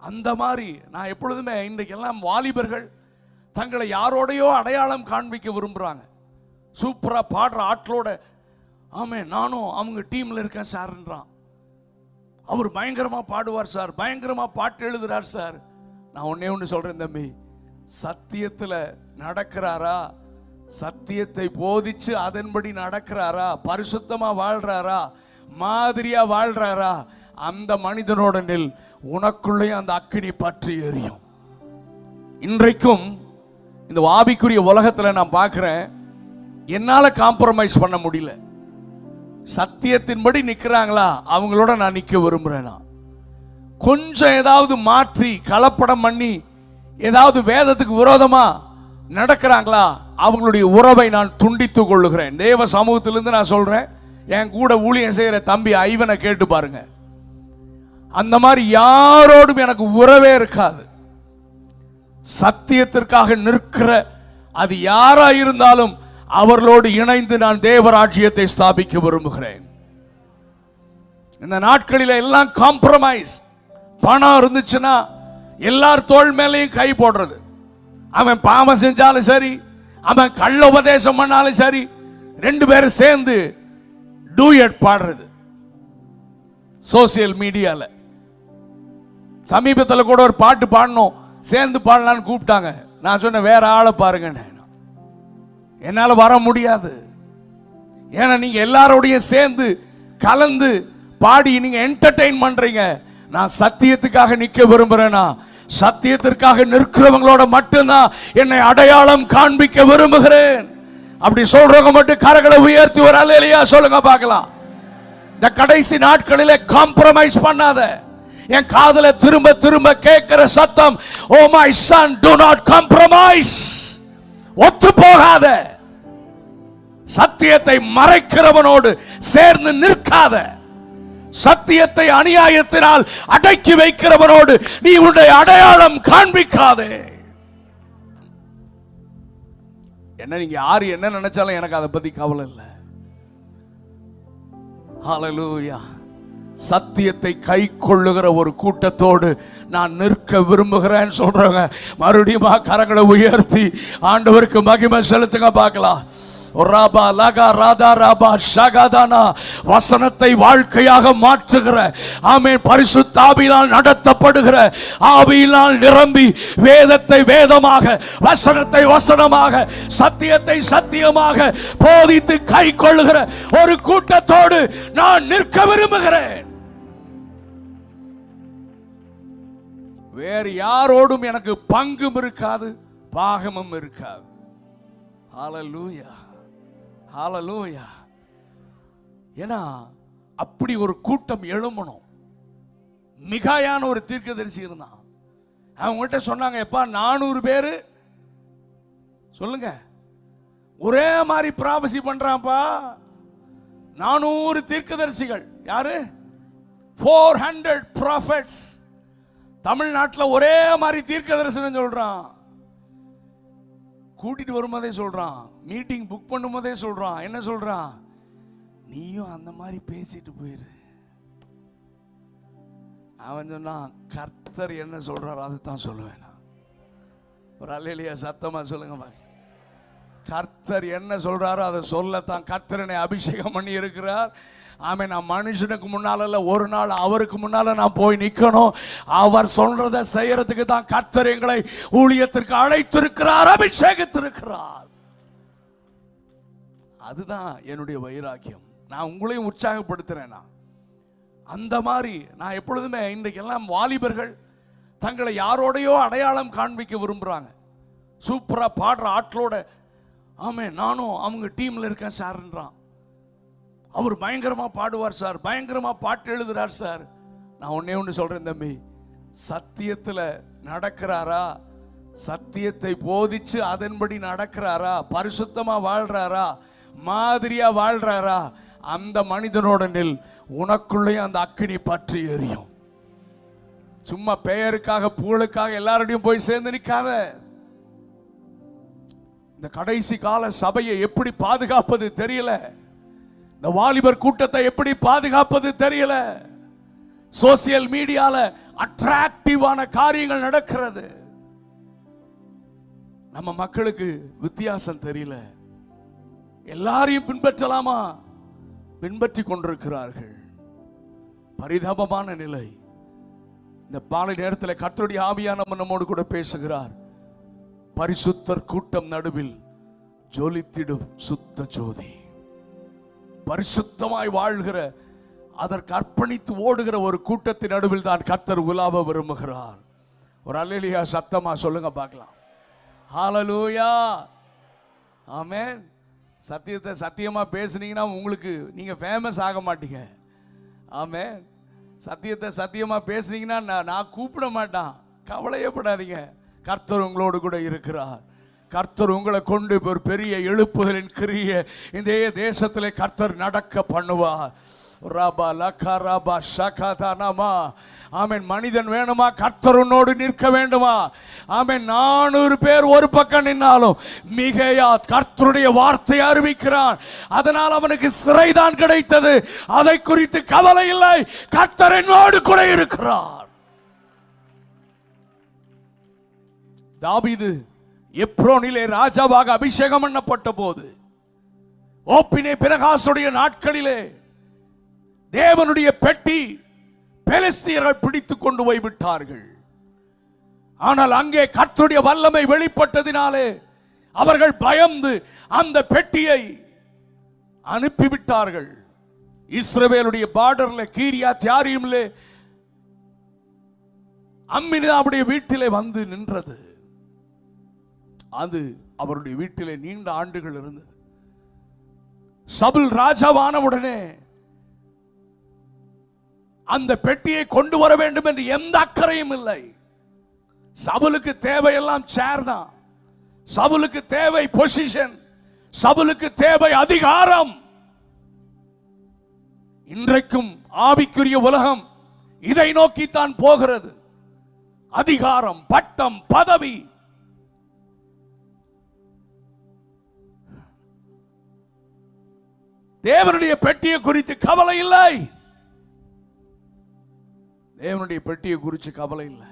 அந்த மாதிரி நான் எப்பொழுதுமே இன்றைக்கெல்லாம் வாலிபர்கள் தங்களை யாரோடையோ அடையாளம் காண்பிக்க விரும்புகிறாங்க சூப்பராக பாடுற ஆட்களோட ஆமே நானும் அவங்க டீமில் இருக்கேன் சார்ன்றான். அவர் பயங்கரமாக பாடுவார் சார் பயங்கரமாக பாட்டு எழுதுறார் சார். நான் ஒன்னே ஒன்று சொல்கிறேன் தம்பி சத்தியத்தில் நடக்கிறாரா? சத்தியத்தை போதிச்சு அதன்படி நடக்கிறாரா? பரிசுத்தமாக வாழ்கிறாரா மாதிரியாக வாழ்கிறாரா அந்த மனிதனோட நெல் உனக்குள்ளேயும் அந்த அக்கினி பற்றி எரியும். இன்றைக்கும் இந்த ஆவிக்குரிய உலகத்தில் நான் பார்க்குறேன் என்னால் காம்ப்ரமைஸ் பண்ண முடியல. சத்தியத்தின்படி நிற்கிறாங்களா அவங்களோட நான் நிற்க விரும்புகிறேன் நான் கொஞ்சம் ஏதாவது மாற்றி கலப்படம் பண்ணி ஏதாவது வேதத்துக்கு விரோதமாக நடக்கிறாங்களா? அவங்களுடைய உறவை நான் துண்டித்து கொள்ளுகிறேன். தேவ சமூகத்திலிருந்து நான் சொல்கிறேன் என் கூட ஊழியம் செய்கிற தம்பி ஐவனை கேட்டு பாருங்கள் அந்த மாதிரி யாரோடும் எனக்கு உறவே இருக்காது. சத்தியத்திற்காக நிற்கிற அது யாரா இருந்தாலும் அவர்களோடு இணைந்து நான் தேவராஜ்யத்தை ஸ்தாபிக்க விரும்புகிறேன். இந்த நாட்களில் எல்லாம் காம்ப்ரமைஸ் பணம் இருந்துச்சுன்னா எல்லார் தோல் மேலேயும் கை போடுறது. அவன் பாவம் செஞ்சாலும் சரி அவன் கள்ள உபதேசம் பண்ணாலும் சரி ரெண்டு பேரும் சேர்ந்து டூயட் பாடுறது. சோசியல் மீடியாவில் சமீபத்தில் கூட ஒரு பாட்டு பாடணும். சேர்ந்து பாடலான்னு கூப்பிட்டாங்க. நான் சொன்னேன் வேற ஆளை பாருங்க என்னால் வர முடியாது. ஏன்னா நீங்கள் எல்லாரோடையும் சேர்ந்து கலந்து பாடி நீங்கள் என்டர்டெயின் பண்ணுறீங்க நான் சத்தியத்துக்காக நிற்க விரும்புகிறேன்னா சத்தியத்திற்காக நிற்கிறவங்களோட மட்டும்தான் என்னை அடையாளம் காண்பிக்க விரும்புகிறேன். அப்படி சொல்றவங்க மட்டும் கரகளை உயர்த்தி ஒரு அலையிலையா சொல்லுங்க பார்க்கலாம். இந்த கடைசி நாட்களிலே காம்ப்ரமைஸ் பண்ணாத. என் காதுல திரும்ப திரும்ப கேட்கிற சத்தம் ஓ my son do not compromise ஒத்து போகாத. சத்தியத்தை மறைக்கிறவனோடு சேர்ந்து நிற்காத. சத்தியத்தை அநியாயத்தினால் அடக்கி வைக்கிறவனோடு நீ உன்னுடைய அடையாளம் காண்பிக்காதே. என்ன நீங்க யாரு என்ன நினைச்சாலும் எனக்கு அதை பத்தி கவலை இல்லை. ஹalleluya சத்தியத்தை கை கொள்ளுகிற ஒரு கூட்டத்தோடு நான் நிற்க விரும்புகிறேன்னு சொல்றவங்க மறுபடியும் கரங்களை உயர்த்தி ஆண்டவருக்கு மகிமை செலுத்துங்க பார்க்கலாம். ராபா லகா ராதா ராபா ஷகதானா வசனத்தை வாழ்க்கையாக மாற்றுகிற ஆமே பரிசுத்தாவினால் நடத்தப்படுகிற ஆவியினால் நிரம்பி வேதத்தை வேதமாக வசனத்தை வசனமாக சத்தியத்தை சத்தியமாக போதித்து கை கொள்ளுகிற ஒரு கூட்டத்தோடு நான் நிற்க விரும்புகிறேன். வேறு யாரோடும் எனக்கு பங்கும் இருக்காது பாகமும் இருக்காது. ஹalleluya. ஹாலலூயா ஏன்னா அப்படி ஒரு கூட்டம் எழும்பணும். மிகாயான ஒரு தீர்க்கதரிசி இருந்தான். அவங்ககிட்ட சொன்னாங்க எப்பா நானூறு பேர்? சொல்லுங்க. ஒரே மாதிரி பிராபசி பண்ணுறான்ப்பா நானூறு தீர்க்கதரிசிகள். யாரு? ஃபோர் ஹண்ட்ரட் ப்ராஃபிட்ஸ் தமிழ்நாட்டில் ஒரே மாதிரி தீர்க்க தரிசனம் சொல்கிறான் கூட்டிட்டு வரும்போதே சொல்றான் மீட்டிங் புக் பண்ணும்போதே சொல்றான் என்ன சொல்றான் நீயும் அந்த மாதிரி பேசிட்டு போயிரு அவன் சொன்னான் கர்த்தர் என்ன சொல்றாரோ அதை தான் சொல்லுவேன் நான். ஒரு அல்லையா சத்தமா சொல்லுங்க பாருங்க. கர்த்தர் என்ன சொல்கிறாரோ அதை சொல்லத்தான். கர்த்தரனை அபிஷேகம் பண்ணி இருக்கிறார். ஆமே நான் மனுஷனுக்கு முன்னால் இல்லை ஒரு நாள் அவருக்கு முன்னால நான் போய் நிற்கணும் அவர் சொல்கிறத செய்கிறதுக்கு தான் கர்த்தர் எங்களை ஊழியத்திற்கு அழைத்திருக்கிறார் அபிஷேகித்திருக்கிறார். அதுதான் என்னுடைய வைராக்கியம். நான் உங்களையும் உற்சாகப்படுத்துகிறேன் நான். அந்த மாதிரி நான் எப்பொழுதுமே இன்றைக்கெல்லாம் வாலிபர்கள் தங்களை யாரோடையோ அடையாளம் காண்பிக்க விரும்புகிறாங்க சூப்பராக பாடுற ஆட்களோட ஆமே நானும் அவங்க டீமில் இருக்கேன் சார்ன்றான். அவர் பயங்கரமாக பாடுவார் சார் பயங்கரமாக பாட்டு எழுதுறார் சார். நான் ஒன்னே ஒன்று சொல்கிறேன் தம்பி சத்தியத்தில் நடக்கிறாரா? சத்தியத்தை போதிச்சு அதன்படி நடக்கிறாரா? பரிசுத்தமாக வாழ்றாரா? மாதிரியா வாழ்றாரா? அந்த மனிதனோட நெல் உனக்குள்ளேயும் அந்த அக்கினி பற்றி எரியும். சும்மா பெயருக்காக புகழுக்காக எல்லாரோடையும் போய் சேர்ந்து நிற்காத இந்த கடைசி கால சபையை எப்படி பாதுகாப்பது தெரியல. இந்த வாலிபர் கூட்டத்தை எப்படி பாதுகாப்பது தெரியல. சோசியல் மீடியால அட்ராக்டிவான காரியங்கள் நடக்கிறது. நம்ம மக்களுக்கு வித்தியாசம் தெரியல. எல்லாரையும் பின்பற்றலாமா? பின்பற்றி கொண்டிருக்கிறார்கள். பரிதாபமான நிலை. இந்த பாலை நேரத்தில் கத்தருடைய ஆவியா நம்ம நம்மோடு கூட பேசுகிறார். பரிசுத்தர் கூட்டம் நடுவில் ஜொலித்திடும் சுத்த ஜோதி. பரிசுத்தமாய் வாழ்கிற அதற்கு அர்ப்பணித்து ஓடுகிற ஒரு கூட்டத்தின் நடுவில் தான் கர்த்தர் உலாவ விரும்புகிறார். ஒரு அல்லேலியா சத்தமா சொல்லுங்க பார்க்கலாம். ஹாலலூயா ஆமேன் சத்தியத்தை சத்தியமாக பேசுனீங்கன்னா உங்களுக்கு நீங்கள் ஃபேமஸ் ஆக மாட்டீங்க. ஆமேன் சத்தியத்தை சத்தியமாக பேசுனீங்கன்னா நான் நான் கூப்பிட மாட்டான். கவலையப்படாதீங்க. கர்த்தர் உங்களோடு கூட இருக்கிறார். கர்த்தர் உங்களை கொண்டு ஒரு பெரிய எழுப்புதலின் கிரிய இந்த தேசத்தில் கர்த்தர் நடக்க பண்ணுவார். ரபா லக்கா ரபா ஷகதனமா ஆமென். மனிதன் வேணுமா? கர்த்தர் உன்னோடு நிற்க வேண்டுமா? ஆமேன். நானூறு பேர் ஒரு பக்கம் நின்னாலும் மிகையா கர்த்தருடைய வார்த்தை அறிவிக்கிறான். அதனால் அவனுக்கு சிறைதான் கிடைத்தது. அதை குறித்து கவலை இல்லை. கர்த்தர் என்னோடு கூட இருக்கிறார். தாபீது எப்ரோனிலே ராஜாவாக அபிஷேகம் பண்ணப்பட்ட போது ஓப்பினே பிரகாசுடைய நாட்களிலே தேவனுடைய பெட்டி பெலஸ்தியர்கள் பிடித்து கொண்டு போய் விட்டார்கள். ஆனால் அங்கே கற்றுடைய வல்லமை வெளிப்பட்டதினாலே அவர்கள் பயந்து அந்த பெட்டியை அனுப்பிவிட்டார்கள். இஸ்ரவேலுடைய பார்டர்ல கீரியா தியாரியும்லே அம்மினாவுடைய வீட்டிலே வந்து நின்றது. அது அவருடைய வீட்டிலே நீண்ட ஆண்டுகள் இருந்தது. சபுல் ராஜாவான உடனே அந்த பெட்டியை கொண்டு வர வேண்டும் என்று எந்த அக்கறையும் இல்லை. சபுலுக்கு தேவையெல்லாம் சேர் தான். சபுலுக்கு தேவை பொசிஷன் சபுலுக்கு தேவை அதிகாரம். இன்றைக்கும் ஆவிக்குரிய உலகம் இதை நோக்கித்தான் போகிறது. அதிகாரம் பட்டம் பதவி தேவனுடைய பெட்டியை குறித்து கவலை இல்லை. தேவனுடைய பெட்டியை குறித்து கவலை இல்லை.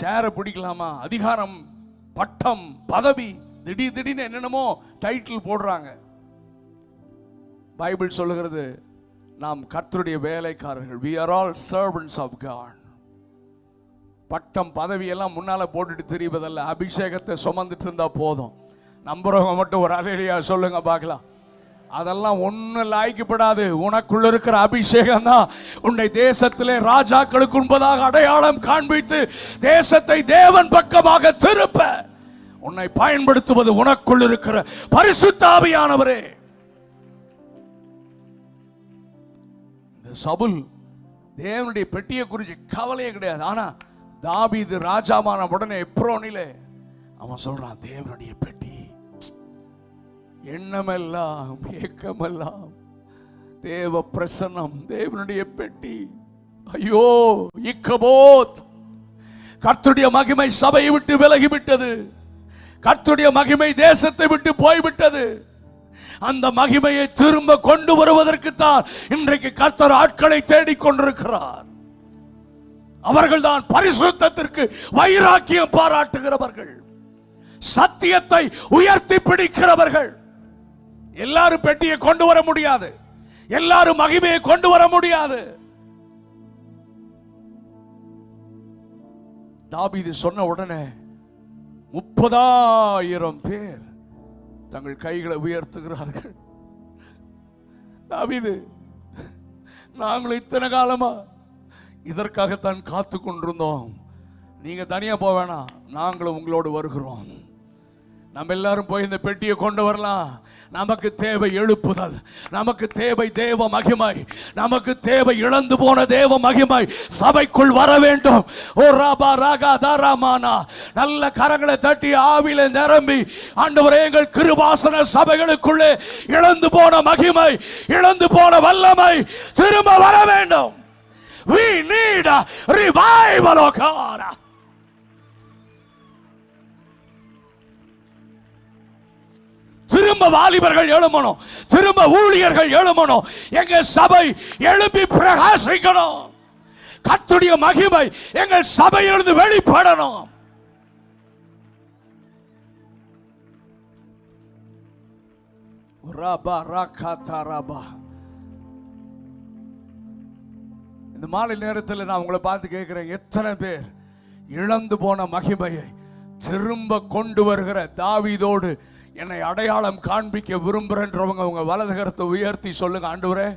சேரை பிடிக்கலாமா? அதிகாரம் பட்டம் பதவி திடீர் திடீர்னு என்னென்னமோ டைட்டில் போடுறாங்க. பைபிள் சொல்லுகிறது நாம் கர்த்தருடைய வேலைக்காரர்கள் we are all servants of God பட்டம் பதவியெல்லாம் முன்னால் முன்னால போட்டுட்டு தெரிவதல்ல அபிஷேகத்தை சுமந்துட்டு இருந்தா போதும். நம்புறவங்க மட்டும் ஒரு அலையிலையா சொல்லுங்க பார்க்கலாம். அதெல்லாம் ஒன்றும் லாய்க்கப்படாது உனக்குள்ள இருக்கிற அபிஷேகம் தான். உன்னை தேசத்திலே ராஜாக்களுக்கு உண்பதாக அடையாளம் காண்பித்து தேசத்தை தேவன் பக்கமாக திருப்ப. உன்னை பயன்படுத்துவது உனக்குள் இருக்கிற பரிசுத்தாவியானவரே இந்த சபுல் தேவனுடைய பெட்டியை குறித்து கவலையே கிடையாது. ஆனா தாவீது ராஜாமான உடனே எப்ரோனிலே அவன் சொல்றான் தேவனுடைய பெட்டி எண்ணமெல்லாம் ஏக்கமெல்லாம் தேவ பிரசன்னம் தேவனுடைய பெட்டி. ஐயோ இக்கபோத். கர்த்துடைய மகிமை சபையை விட்டு விலகிவிட்டது. கர்த்துடைய மகிமை தேசத்தை விட்டு போய்விட்டது. அந்த மகிமையை திரும்ப கொண்டு வருவதற்கு தான் இன்றைக்கு கர்த்தர் ஆட்களை தேடிக் கொண்டிருக்கிறார். அவர்கள்தான் பரிசுத்தத்திற்கு வைராக்கியம் பாராட்டுகிறவர்கள். சத்தியத்தை உயர்த்தி பிடிக்கிறவர்கள். எல்லாரும் பெட்டியை கொண்டு வர முடியாது. எல்லாரும் மகிமையை கொண்டு வர முடியாது. தாபீது சொன்ன உடனே முப்பதாயிரம் பேர் தங்கள் கைகளை உயர்த்துகிறார்கள். தாபீது நாங்களும் இத்தனை காலமா இதற்காகத்தான் காத்து கொண்டிருந்தோம் நீங்க தனியா போவேணா வேணாம். நாங்களும் உங்களோடு வருகிறோம். நம்ம எல்லாரும் போய் இந்த பெட்டியை கொண்டு வரலாம். நமக்கு தேவை எழுப்புதல். நமக்கு தேவை தேவ மகிமை. நமக்கு தேவை இழந்து போன தேவ மகிமை. சபைக்குள் வர வேண்டும். ஓ ராபா ராகா தாராமானா. நல்ல கரங்களை தட்டி ஆவில நிரம்பி ஆண்டவரே எங்கள் கிருபாசன சபைகளுக்குள்ளே இழந்து போன மகிமை இழந்து போன வல்லமை திரும்ப வர வேண்டும். We need a revival oh God. திரும்ப வாலிபர்கள் எழுமணும் திரும்ப ஊழியர்கள் எழுமணும் எங்க சபை எழுப்பி பிரகாசிக்கணும். கத்துடைய மகிமை எங்கள் சபையிலிருந்து வெளிப்படணும். இந்த மாலை நேரத்தில் நான் உங்களை பார்த்து கேட்கிறேன் எத்தனை பேர் இழந்து போன மகிமையை திரும்ப கொண்டு வருகிற தாவிதோடு என்னை அடையாளம் காண்பிக்க விரும்புகிறேன்றவங்க உங்க வலதுகரத்தை உயர்த்தி சொல்லுங்க ஆண்டவரே.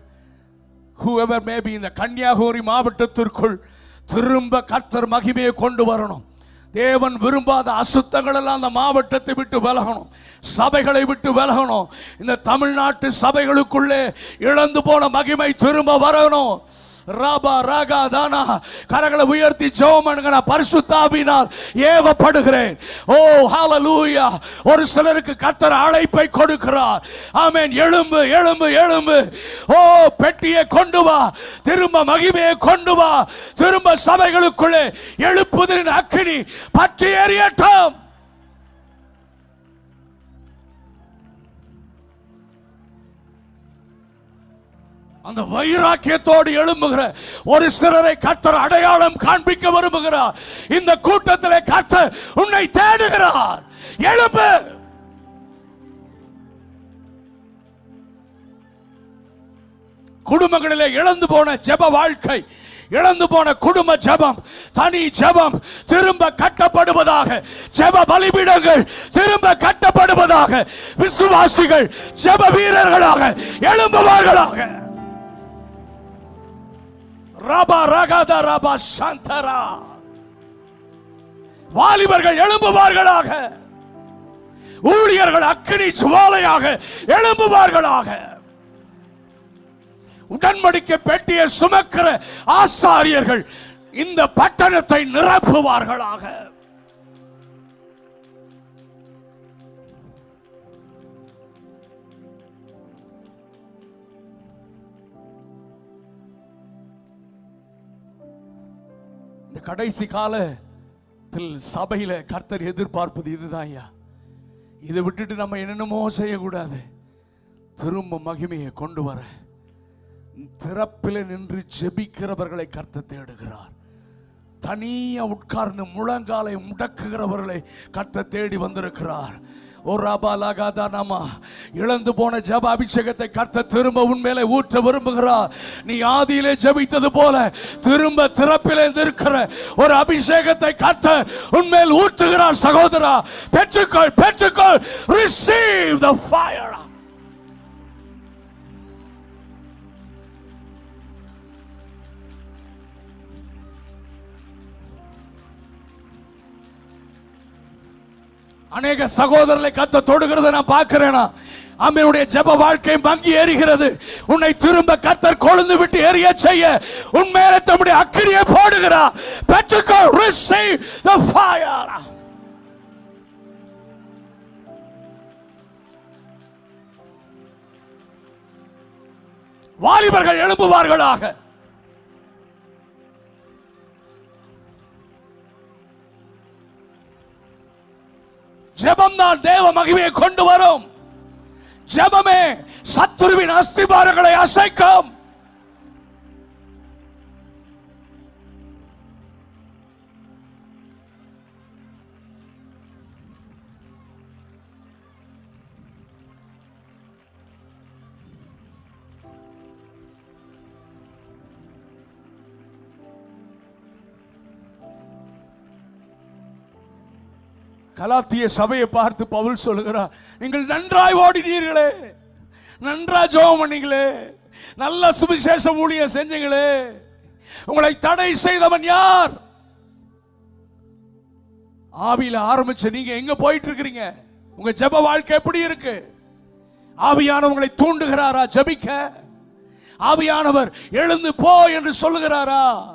Whoever may இந்த கன்னியாகுமரி மாவட்டத்திற்குள் திரும்ப கர்த்தர் மகிமையை கொண்டு வரணும். தேவன் விரும்பாத அசுத்தங்கள் எல்லாம் அந்த மாவட்டத்தை விட்டு விலகணும். சபைகளை விட்டு விலகணும். இந்த தமிழ்நாட்டு சபைகளுக்குள்ளே இழந்து போன மகிமை திரும்ப வரணும். ராபா ராகா தானா கரங்களை உயர்த்தி ஜெபம் பண்ணுங்க நான் பரிசுத்தாவினால் ஏவப்படுகிறேன். ஓ ஹalleluya. ஒரு சிலருக்கு கர்த்தர் அழைப்பை கொடுக்கிறார். ஆமென். எழும்பு எழும்பு எழும்பு. ஓ பெட்டியை கொண்டு வா. திரும்ப மகிமையை கொண்டு வா. திரும்ப சபைகளுக்குள்ளே எழுப்புதலின் அக்கினி பற்றி எறியட்டும் அந்த வைராக்கியத்தோடு எழும்புகிற ஒரு சிலரை கர்த்தர் அடையாளம் காண்பிக்க விரும்புகிறார். இந்த கூட்டத்தில் கர்த்தர் உன்னை தேடுகிறார். எழும்பு. குடும்பங்களிலே இழந்து போன ஜெப வாழ்க்கை இழந்து போன குடும்ப ஜபம் தனி ஜபம் திரும்ப கட்டப்படுவதாக ஜெப பலிபீடங்கள் திரும்ப கட்டப்படுவதாக விசுவாசிகள் ஜெப வீரர்களாக எழும்புவார்களாக. ரபா ரகத ரபா சந்தரா. வாலிபர்கள் எழும்புவார்களாக. ஊழியர்கள் அக்கினி சுவாலையாக எழும்புவார்களாக. உடன்படிக்கை பெட்டியை சுமக்கிற ஆசாரியர்கள் இந்த பட்டணத்தை நிரப்புவார்களாக. இந்த கடைசி காலத்தில் சபையில் கர்த்தர் எதிர்பார்ப்பது இதுதான் ஐயா. இதை விட்டுட்டு நம்ம என்னென்னமோ செய்யக்கூடாது. திரும்ப மகிமையை கொண்டு வர. திறப்பில் நின்று ஜெபிக்கிறவர்களை கர்த்தர் தேடுகிறார். தனியாக உட்கார்ந்து முழங்காலை முடக்குகிறவர்களை கர்த்தர் தேடி வந்திருக்கிறார். இழந்து போன ஜப அபிஷேகத்தை கர்த்த திரும்ப உன்மேலே ஊற்ற விரும்புகிறார். நீ ஆதியிலே ஜெபித்தது போல திரும்ப திறப்பிலே இருக்கிற ஒரு அபிஷேகத்தை கர்த்த உன்மேல் ஊற்றுகிறார் சகோதரா. பெற்றுக்கொள் பெற்றுக்கொள். ரிசீவ் த ஃபயர் அநேக சகோதரர்களை கத்த தொடுகிறத நான் பார்க்கிறேனா? அம்மையுடைய ஜெப வாழ்க்கை மங்கி ஏறுகிறது. உன்னை திரும்ப கத்தர் கொழுந்து விட்டு எரிய செய்ய உன் மேல தம்முடைய அக்கினியை போடுகிறா. பெற்றுக்கோ receive வாலிபர்கள் எழும்புவார்களாக. ஜெபம் தான் தேவ மகிமையை கொண்டு வரும். ஜெபமே சத்துருவின் அஸ்திபாரங்களை அசைக்கும். கலாத்திய சபையை பார்த்து பவுல் சொல்லுகிறார் நீங்கள் நன்றாய் ஓடினீர்களே. நன்றா ஜோம் பண்ணீங்களே. நல்ல சுவிசேஷ ஊழியம் செஞ்சீங்களே. உங்களை தடை செய்தவன் யார்? ஆவியில ஆரம்பிச்ச நீங்க எங்க போயிட்டு இருக்கிறீங்க உங்க ஜெப வாழ்க்கை எப்படி இருக்கு? ஆவியானவங்களை தூண்டுகிறாரா? ஜெபிக்க. ஆவியானவர் எழுந்து போ என்று சொல்லுகிறாரா?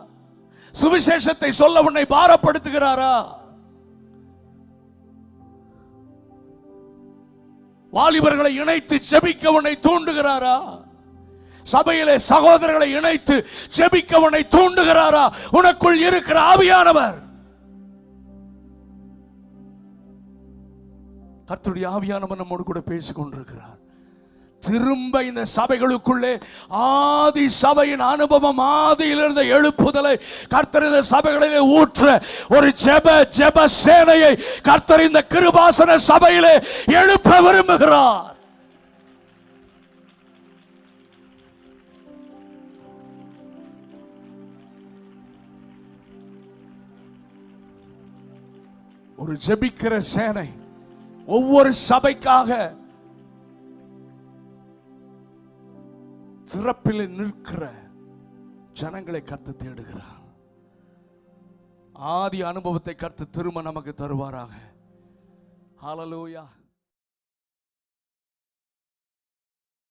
சுவிசேஷத்தை சொல்ல உன்னை பாரப்படுத்துகிறாரா? வாலிபர்களை இணைத்து ஜெபிக்க உன்னை தூண்டுகிறாரா? சபையிலே சகோதரர்களை இணைத்து செபிக்கவனை உன்னை தூண்டுகிறாரா? உனக்குள் இருக்கிற ஆவியானவர். கர்த்தருடைய ஆவியானவர் நம்மோடு கூட பேசிக் கொண்டிருக்கிறார் திரும்ப இந்த சபைகளுக்குள்ளே ஆதி சபையின் அனுபவம் ஆதியிலிருந்த எழுப்புதலை கர்த்தர் இந்த சபைகளிலே ஊற்ற ஒரு ஜெப ஜெப சேனையை கர்த்தர் இந்த கிருபாசன சபையிலே எழுப்ப விரும்புகிறார். ஒரு ஜெபிக்கிற சேனை ஒவ்வொரு சபைக்காக சிறப்பில் நிற்கிற ஜனங்களை கத்து தேடுகிறார். ஆதி அனுபவத்தை கர்த்து திரும்ப நமக்கு தருவாராக. ஹாலலூயா